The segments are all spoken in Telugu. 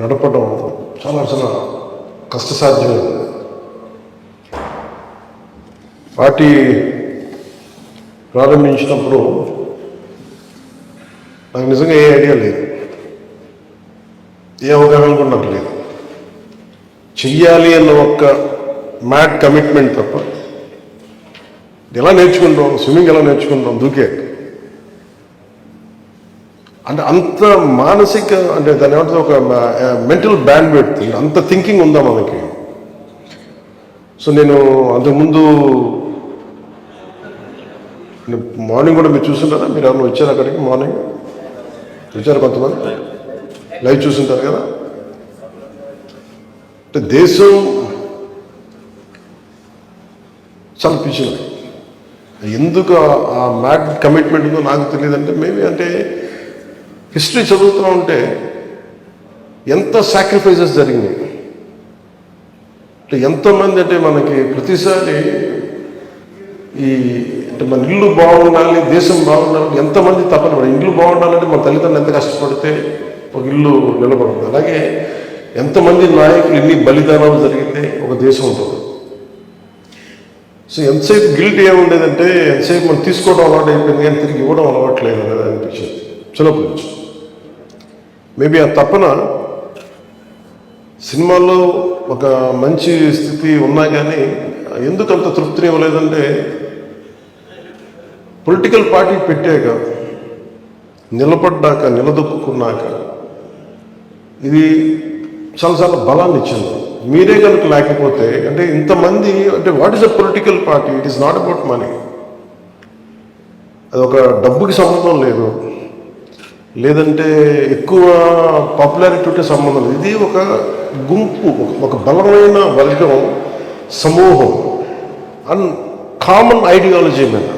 నడపడం చాలా చాలా కష్టసాధ్యమైనది పార్టీ ప్రారంభించినప్పుడు నాకు నిజంగా ఏ ఐడియా లేదు. ఏ అవగాహన కూడా నాకు లేదు. చెయ్యాలి అన్న ఒక్క మ్యాడ్ కమిట్మెంట్ తప్ప ఎలా నేర్చుకుంటాం స్విమ్మింగ్ ఎలా నేర్చుకుంటాం దూకే. అంటే అంత మానసిక అంటే దాని ఏమంటుంది ఒక మెంటల్ బ్యాండ్ పెడుతుంది అంత థింకింగ్ ఉందా మనకి? సో నేను అంతకుముందు మార్నింగ్ కూడా మీరు చూస్తుంటారా? మీరు ఎవరైనా వచ్చారు అక్కడికి మార్నింగ్? వచ్చారు కొంతమంది? లైవ్ చూస్తుంటారు కదా? అంటే దేశం చాలా పిచ్చినది ఎందుకు ఆ- మ్యాట్ కమిట్మెంట్ ఉందో నాకు తెలియదు అంటే మేబీ అంటే హిస్టరీ చదువుతూ ఉంటే ఎంత సాక్రిఫైసెస్ జరిగినాయి. అంటే ఎంతోమంది అంటే మనకి ప్రతిసారి ఈ అంటే మన ఇల్లు బాగుండాలి దేశం బాగుండాలి ఎంతమంది తప్పని పడి ఇల్లు బాగుండాలంటే మన తల్లిదండ్రులు ఎంత కష్టపడితే ఒక ఇల్లు నిలబడుతుంది. అలాగే ఎంతమంది నాయకులు ఎన్ని బలిదానాలు జరిగితే ఒక దేశం ఉంటుంది. సో ఎంతసేపు గిల్ట్ ఏముండేదంటే ఎంతసేపు మనం తీసుకోవడం అలవాటు అయిపోయింది కానీ తిరిగి ఇవ్వడం అలవాట్లేదు కదా అనిపించింది. చిన్నప్పటి నుంచి మేబీ ఆ తపన సినిమాల్లో ఒక మంచి స్థితి ఉన్నా కానీ ఎందుకు అంత తృప్తిని ఇవ్వలేదంటే పొలిటికల్ పార్టీ పెట్టాక నిలబడ్డాక నిలదొక్కున్నాక ఇది చాలా చాలా బలాన్ని ఇచ్చింది. మీరే కనుక లేకపోతే అంటే ఇంతమంది అంటే what is a political party it is not about money అది ఒక డబ్బుకి సంబంధం లేదు. లేదంటే ఎక్కువ పాపులారిటీతో సంబంధం ఇది ఒక గుంపు ఒక- బలమైన వర్గం సమూహం. అండ్ కామన్ ఐడియాలజీ మీద.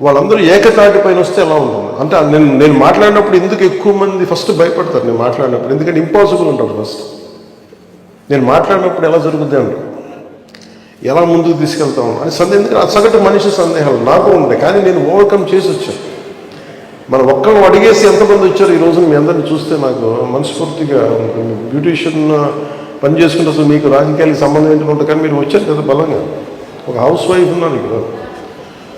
వాళ్ళందరూ ఏకతాటి పైన వస్తే ఎలా ఉంటుంది? అంటే నేను నేను మాట్లాడినప్పుడు ఎందుకు ఎక్కువ మంది ఫస్ట్ భయపడతారు? నేను మాట్లాడినప్పుడు ఎందుకంటే ఇంపాసిబుల్ ఉంటారు ఫస్ట్ నేను మాట్లాడినప్పుడు ఎలా జరుగుద్ది అంటారు? ఎలా ముందుకు తీసుకెళ్తాం? అని సందేహం ఎందుకంటే సగటు మనిషి సందేహాలు నాకు ఉంటాయి కానీ నేను ఓవర్కమ్ చేసి వచ్చాను. మనం ఒక్కరు అడిగేసి ఎంతమంది వచ్చారు ఈ మీ అందరిని చూస్తే నాకు మనస్ఫూర్తిగా బ్యూటిషియన్ పని చేసుకుంటే అసలు మీకు రాజకీయాలకు సంబంధం ఏంటంటే కానీ మీరు వచ్చారు కదా బలంగా. ఒక హౌస్ వైఫ్ ఉన్నారు ఇక్కడ.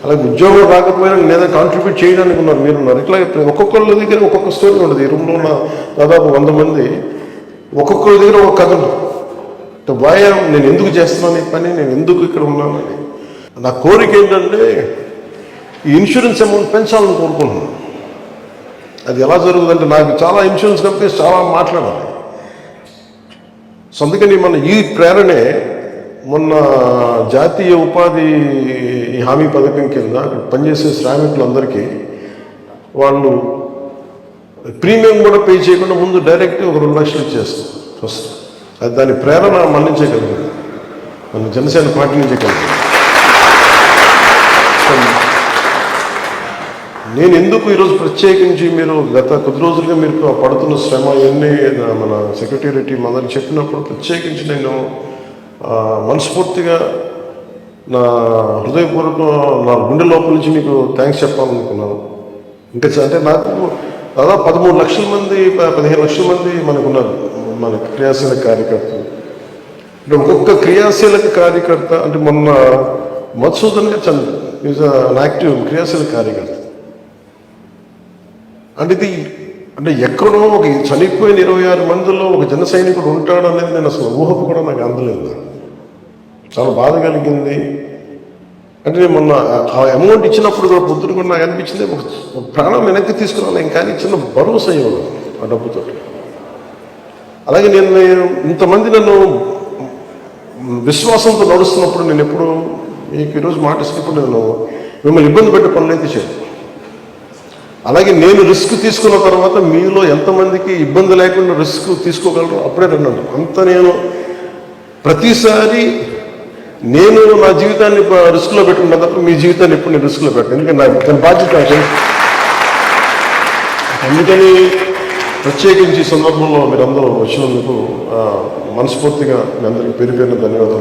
అలాగే ఉద్యోగం రాకపోయినా లేదా కాంట్రిబ్యూట్ చేయడానికి ఉన్నారు. మీరు ఉన్నారు. ఇట్లా ఒక్కొక్కళ్ళ దగ్గర ఒక్కొక్క స్టోరీ ఉండదు. ఈ రూమ్లో ఉన్న దాదాపు వంద మంది ఒక్కొక్కరి దగ్గర ఒక కథ ఉంటుంది. వాయ నేను ఎందుకు చేస్తున్నాను ఈ పని? నేను ఎందుకు ఇక్కడ ఉన్నానని నా కోరిక ఏంటంటే ఈ ఇన్సూరెన్స్ అమౌంట్ పెంచాలని కోరుకుంటున్నాను. అది ఎలా జరుగుతుందంటే నాకు చాలా ఇన్సూరెన్స్ కంపెనీస్ చాలా మాట్లాడాలి. సో అందుకని మన ఈ ప్రేరణే మొన్న జాతీయ ఉపాధి హామీ పథకం కింద పనిచేసే శ్రామికులందరికీ వాళ్ళు ప్రీమియం కూడా పే చేయకుండా ముందు డైరెక్ట్ ఒక రెండు లక్షలు ఇచ్చేస్తాం ఫస్ట్ అది దాని ప్రేరణ మన్నించగలిగింది. మన జనసేన పార్టీ నుంచే కలిగింది. నేను ఎందుకు ఈరోజు ప్రత్యేకించి మీరు గత కొద్ది రోజులుగా మీరు పడుతున్న శ్రమ ఇవన్నీ మన సెక్రటేరియట్ టీం అందరికి చెప్పినప్పుడు ప్రత్యేకించి నేను మనస్ఫూర్తిగా నా హృదయపూర్వక నా గుండె లోపల నుంచి మీకు థ్యాంక్స్ చెప్పాలనుకున్నాను. ఇంకా అంటే నాకు దాదాపు పదమూడు లక్షల మంది పదిహేను లక్షల మంది మనకు ఉన్నారు మన క్రియాశీలక కార్యకర్తలు. అంటే ఒక్కొక్క క్రియాశీలక కార్యకర్త అంటే మొన్న మధుసూదన్ గారు చంద్ర ఈజ్ అన్ యాక్టివ్ క్రియాశీలక కార్యకర్త. అంటే ఇది అంటే ఎక్కడో ఒక చనిపోయిన ఇరవై ఆరు మందిలో ఒక జన సైనికుడు ఉంటాడు అనేది నేను అసలు ఊహకు కూడా నాకు అందలేదు. చాలా బాధ కలిగింది. అంటే నేను మొన్న ఆ అమౌంట్ ఇచ్చినప్పుడు కూడా పొద్దున కూడా నాకు అనిపించింది ఒక ప్రాణం వెనక్కి తీసుకురాలేం కానీ చిన్న భరోసా ఇవ్వడం ఆ డబ్బుతో. అలాగే నేను నేను ఇంతమంది నన్ను విశ్వాసంతో నడుస్తున్నప్పుడు నేను ఎప్పుడు మీకు ఈరోజు మాట ఇచ్చినప్పుడు నేను మిమ్మల్ని ఇబ్బంది పెట్టే పనులు అయితే చేయను. అలాగే నేను రిస్క్ తీసుకున్న తర్వాత మీలో ఎంతమందికి ఇబ్బంది లేకుండా రిస్క్ తీసుకోగలరు అప్పుడే రండి అంత నేను ప్రతిసారి నేను నా జీవితాన్ని రిస్క్లో పెట్టుకున్న తప్ప మీ జీవితాన్ని ఎప్పుడు నేను రిస్క్లో పెట్టాను. ఎందుకంటే నాకు దాని బాధ్యత అందుకని ప్రత్యేకించి సందర్భంలో మీరందరూ వచ్చినందుకు మనస్ఫూర్తిగా మీ అందరికీ పేరు పేరున ధన్యవాదాలు.